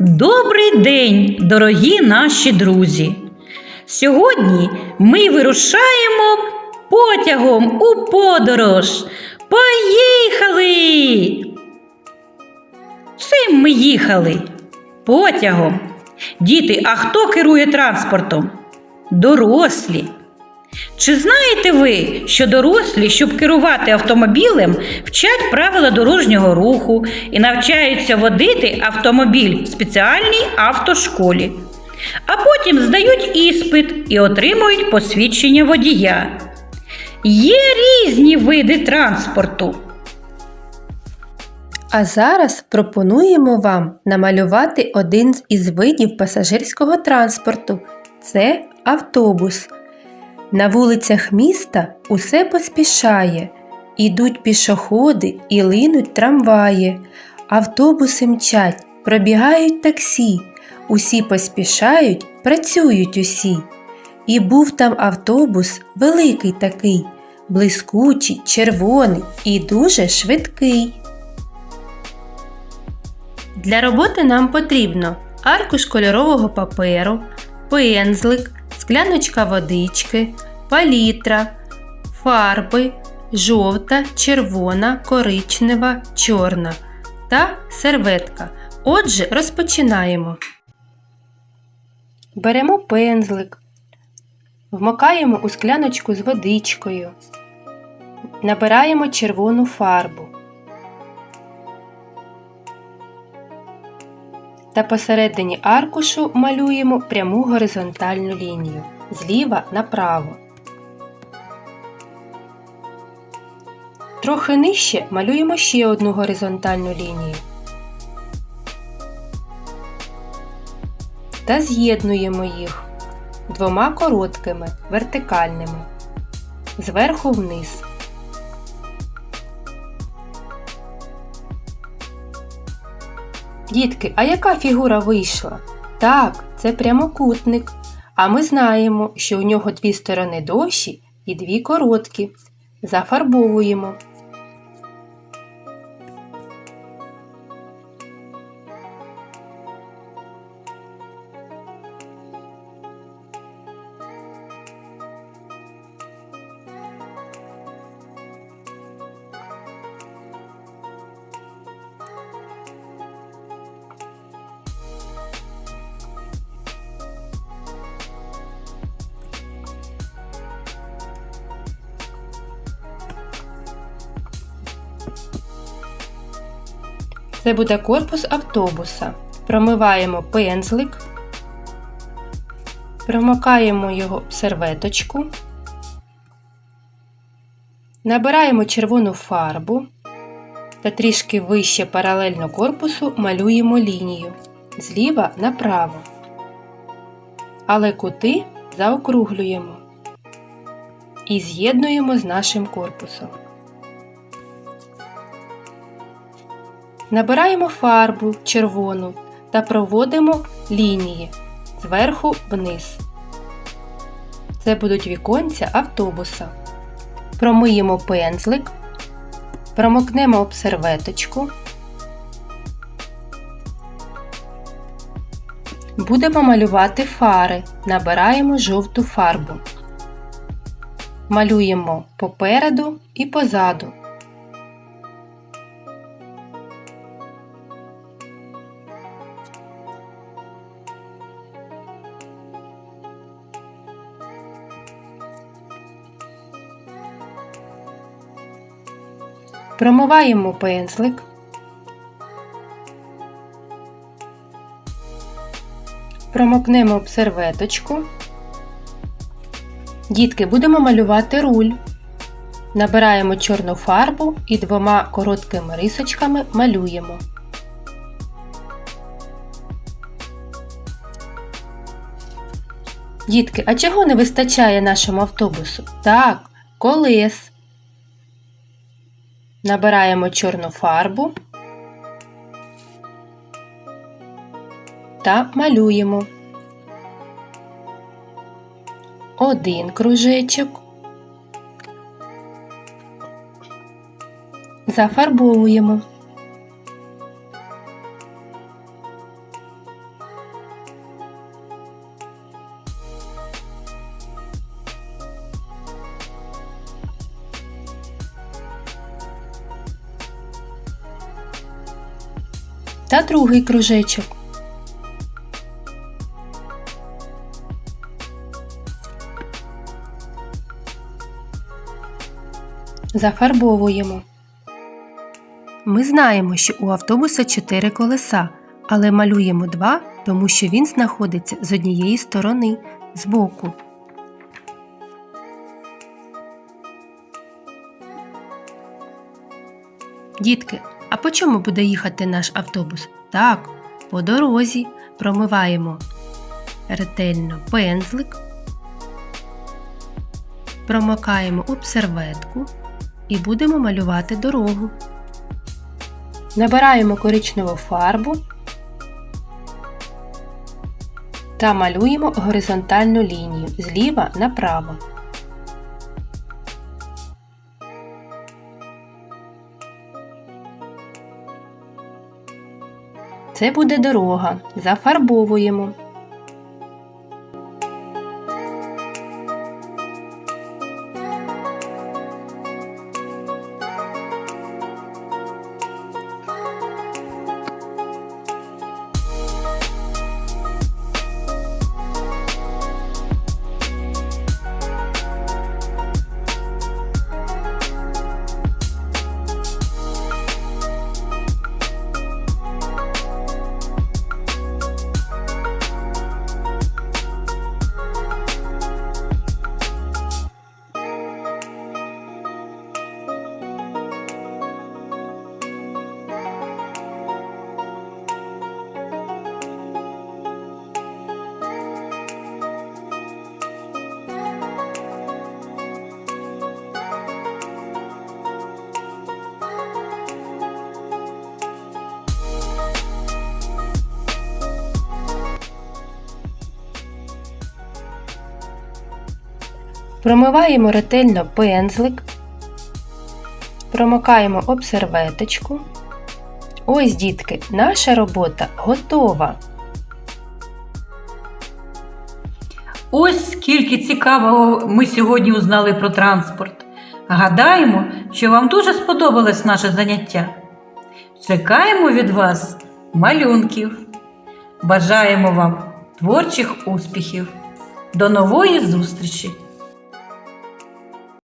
Добрий день, дорогі наші друзі! Сьогодні ми вирушаємо потягом у подорож. Поїхали! Чим ми їхали? Потягом. Діти, а хто керує транспортом? Дорослі. Чи знаєте ви, що дорослі, щоб керувати автомобілем, вчать правила дорожнього руху і навчаються водити автомобіль в спеціальній автошколі, а потім здають іспит і отримують посвідчення водія? Є різні види транспорту. А зараз пропонуємо вам намалювати один із видів пасажирського транспорту це автобус. На вулицях міста усе поспішає, ідуть пішоходи і линуть трамваї, автобуси мчать, пробігають таксі, усі поспішають, працюють усі. І був там автобус великий такий, блискучий, червоний і дуже швидкий. Для роботи нам потрібно аркуш кольорового паперу, пензлик, скляночка водички, палітра, фарби, жовта, червона, коричнева, чорна та серветка. Отже, розпочинаємо. Беремо пензлик, вмокаємо у скляночку з водичкою, набираємо червону фарбу. Та посередині аркушу малюємо пряму горизонтальну лінію зліва направо. Трохи нижче малюємо ще одну горизонтальну лінію та з'єднуємо їх двома короткими вертикальними зверху вниз. Дітки, а яка фігура вийшла? Так, це прямокутник. А ми знаємо, що у нього дві сторони довші і дві короткі. Зафарбовуємо. Це буде корпус автобуса. Промиваємо пензлик, промокаємо його в серветочку, набираємо червону фарбу та трішки вище паралельно корпусу малюємо лінію зліва направо. Але кути заокруглюємо і з'єднуємо з нашим корпусом. Набираємо фарбу червону та проводимо лінії зверху вниз. Це будуть віконця автобуса. Промиємо пензлик, промокнемо об серветочку. Будемо малювати фари. Набираємо жовту фарбу. Малюємо попереду і позаду. Промиваємо пензлик. Промокнемо об серветочку. Дітки, будемо малювати руль. Набираємо чорну фарбу і двома короткими рисочками малюємо. Дітки, а чого не вистачає нашому автобусу? Так, колес. Набираємо чорну фарбу та малюємо. Один кружечок, зафарбовуємо та другий кружечок. Зафарбовуємо. Ми знаємо, що у автобуса 4 колеса, але малюємо два, тому що він знаходиться з однієї сторони, збоку. Дітки, а по чому буде їхати наш автобус? Так, по дорозі промиваємо ретельно пензлик, промокаємо об серветку і будемо малювати дорогу. Набираємо коричневу фарбу та малюємо горизонтальну лінію зліва направо. Це буде дорога. Зафарбовуємо. Промиваємо ретельно пензлик, промокаємо об серветочку. Ось, дітки, наша робота готова. Ось скільки цікавого ми сьогодні узнали про транспорт. Гадаємо, що вам дуже сподобалось наше заняття. Чекаємо від вас малюнків. Бажаємо вам творчих успіхів. До нової зустрічі!